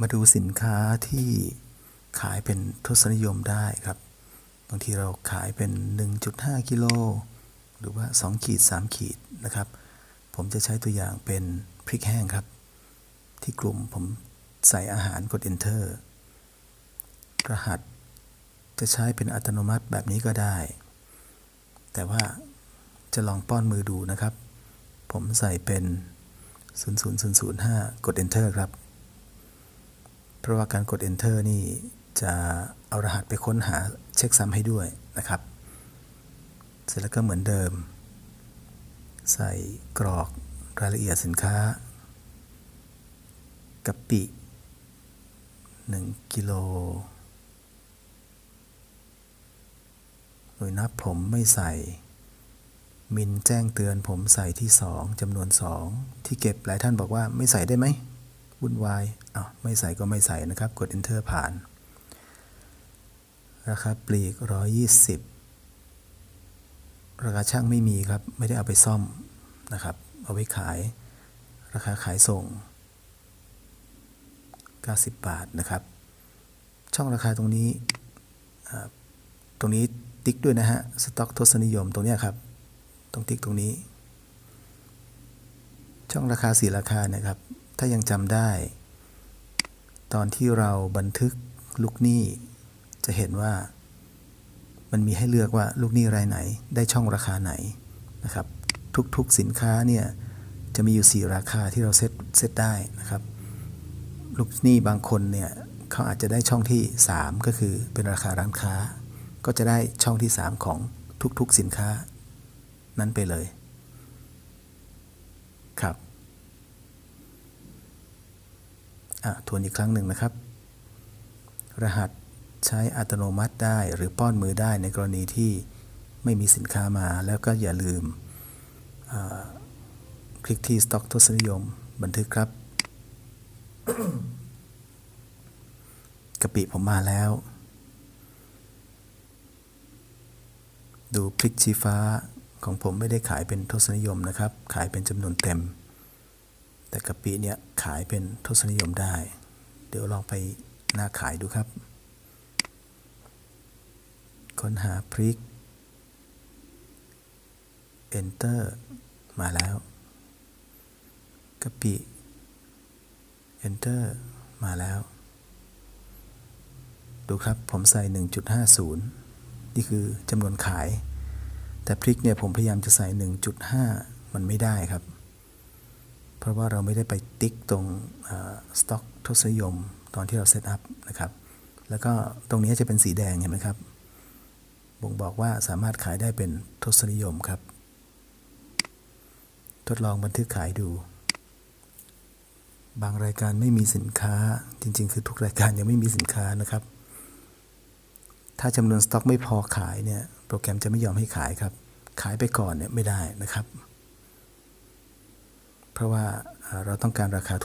มาดูสินค้าที่ขายเป็นทศนิยมได้ครับ บางทีเราขายเป็น 1.5 กิโล หรือว่า 2 ขีด 3 ขีดนะครับ ผมจะใช้ตัวอย่างเป็นพริกแห้งครับ ที่กลุ่มผมใส่อาหารกด enter รหัสจะใช้เป็นอัตโนมัติแบบนี้ก็ได้ แต่ว่าจะลองป้อนมือดูนะครับ ผมใส่เป็น 00005 กด enter ครับ เพราะว่าการกด enter นี่จะเอารหัสไปค้นหาเช็คซ้ำให้ด้วยนะครับ เสร็จแล้วก็เหมือนเดิม ใส่กรอกรายละเอียดสินค้ากะปิ 1 กิโลหน่วยนับผมไม่ใส่ มินแจ้งเตือนผมใส่ที่ 2จำนวน 2 ที่เก็บหลายท่านบอกว่าไม่ใส่ได้ไหม วุ่นวายอ้าวไม่ใส่ก็ไม่ใส่นะครับ กด enter ผ่าน ราคาปลีก 120 ราคาช่างไม่มีครับ ไม่ได้เอาไปซ่อมนะครับ เอาไว้ขาย ราคาขายส่ง 90 บาทนะครับ ช่องราคาตรงนี้ ตรงนี้ติ๊กด้วยนะฮะ สต็อกทศนิยมตรงเนี้ยครับต้องติ๊กตรงนี้ ช่องราคาสี่ราคาเนี่ยครับ ถ้ายังจำได้ ตอนที่เราบันทึกลูกหนี้ จะเห็นว่า มันมีให้เลือกว่าลูกหนี้รายไหน ได้ช่องราคาไหนนะครับ ทุกๆสินค้าเนี่ยจะมีอยู่ 4 ราคาที่เราเซตเซตได้นะครับ ลูกหนี้บางคนเนี่ยเขาอาจจะได้ช่องที่ 3 ก็คือเป็นราคาร้านค้า ก็จะได้ช่องที่ 3 ของทุกๆสินค้า นั้นไปเลย ครับอะ ทวนอีกครั้งหนึ่งนะครับ รหัสใช้อัตโนมัติได้หรือป้อนมือได้ในกรณีที่ไม่มีสินค้ามาแล้วก็อย่าลืมคลิกที่ Stock ทศนิยม บันทึกครับกะปิผมมาแล้ว ดูพริกชี้ฟ้าของผมไม่ได้ขายเป็นทศนิยมนะครับ ขายเป็นจำนวนเต็ม แต่กะปิเนี่ยขายเป็นทศนิยมได้ เดี๋ยวลองไปหน้าขายดูครับ ค้นหาพริก Enter มาแล้วกะปิ Enter มาแล้ว ดูครับผมใส่ 1.50 นี่คือจำนวนขาย แต่พริกเนี่ยผมพยายามจะใส่ 1.5 มันไม่ได้ครับ เพราะว่าเราไม่ได้ไปติ๊กตรงสต็อกทศนิยมตอนที่เราเซตอัพนะครับ แล้วก็ตรงนี้จะเป็นสีแดงเห็นไหมครับ บ่งบอกว่าสามารถขายได้เป็นทศนิยมครับ ทดลองบันทึกขายดู บางรายการไม่มีสินค้า จริง ๆ คือทุกรายการยังไม่มีสินค้านะครับ ถ้าจำนวนสต็อกไม่พอขายเนี่ย โปรแกรมจะไม่ยอมให้ขายครับ ขายไปก่อนเนี่ยไม่ได้นะครับ เพราะว่าอ่าเราต้องการราคาถูก